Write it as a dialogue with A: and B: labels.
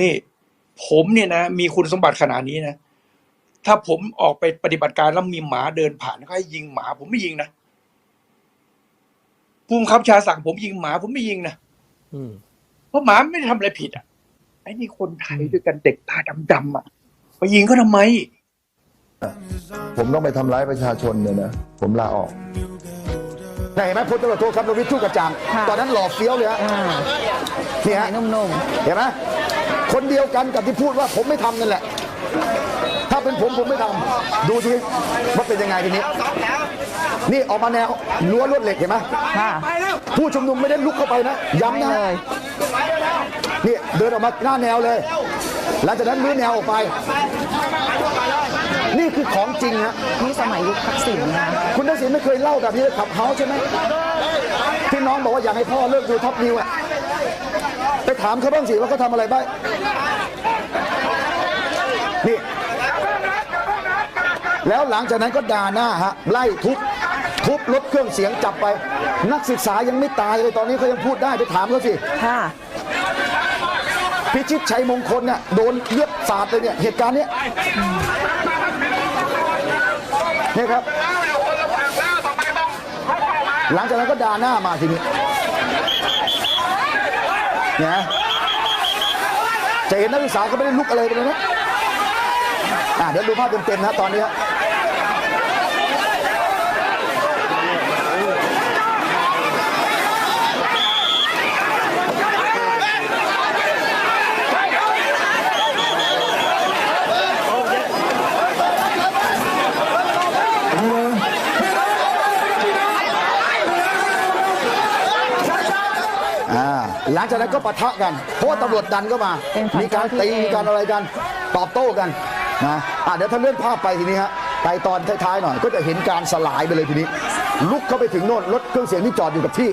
A: นี่ ผมเนี่ยนะ มีคุณสมบัติขนาดนี้นะ ถ้าผมออกไปปฏิบัติการแล้วมีหมาเดินผ่านเขาให้ยิงหมา ผมไม่ยิงนะภูมิคับชาสั่งผมยิงหมา ผมไม่ยิงนะ
B: อืม
A: เพราะหมาไม่ได้ทำอะไรผิด อะไอ้นี่คนไทยด้วยกันเด็กตาดำๆอะไปยิงเขาทำไม
C: ผมต้องไปทำร้ายประชาชนเนี่ยนะ ผมลาออก
D: ไหนเห็นไหมพลตำรวจโทครับนวิทย์ทูกกระจ่าง
E: ค่ะ
D: ตอนนั้นหล่อเฟี้ยวเลยฮะ
E: อ่า
D: นี่
E: สมั
D: ฮะ
E: ยหนุ่ม
D: เห็นไหม คนเดียวกันกับที่พูดว่าผมไม่ทำนั่นแหละ ถ้าเป็นผมผมไม่ทำดูสิว่าเป็นยังไงทีนี้ นี่ออกมาแนวรั้วลวดเหล็กเห็นไหม
E: ๆค่ะ
D: ผู้ชุมนุมไม่ได้ลุกเข้าไปนะย้ำ
E: ไม่
D: นะ
E: เลย
D: นี่เดินออกมาหน้าแนวเลย หลังจากนั้นมื้อแนวออกไป นี่คือของจริงฮะ
E: นี่สมัยยุคทักษิณนะ
D: คุณทักษิณไม่เคยเล่าแบบนี้เลยขับเฮาส์ใช่ไหมที่น้องบอกว่าอยากให้พ่อเลิกดูท็อปนิวอะ ไปถามเขาบ้างสิว่าเขาทำอะไรบ้างนี่ แล้วหลังจากนั้นก็ด่าหน้าฮะไล่ทุบทุบรถเครื่องเสียงจับไป นักศึกษายังไม่ตายเลยตอนนี้เขายังพูดได้ไปถามเขาสิ
E: ค่ะ
D: พิชิตชัยมงคลเนี่ยโดนเลือดสาดเลยเนี่ยเหตุการณ์เนี้ยนี่ครับ หลังจากนั้นก็ด่าหน้ามาทีนี้เนี่ยนะจะเห็นนักศึกษาก็ไม่ได้ลุกอะไรไปเลยนะอะเดี๋ยวดูภาพเต็มๆนะตอนนี้ครับ อ่าหลังจากนั้นก็ปะทะกัน เพราะว่าตำรวจดันเข้ามา
E: เป็นฝ่าย
D: มีการตี
E: เจ้าหน้าที่
D: มีการอะไรกัน ตอบโต้กันนะอะเดี๋ยวถ้าเลื่อนภาพไปทีนี้ฮะไปตอนท้ายๆหน่อย ก็จะเห็นการสลายไปเลยทีนี้ ลุกเข้าไปถึงโน่นรถเครื่องเสียงที่จอดอยู่กับที่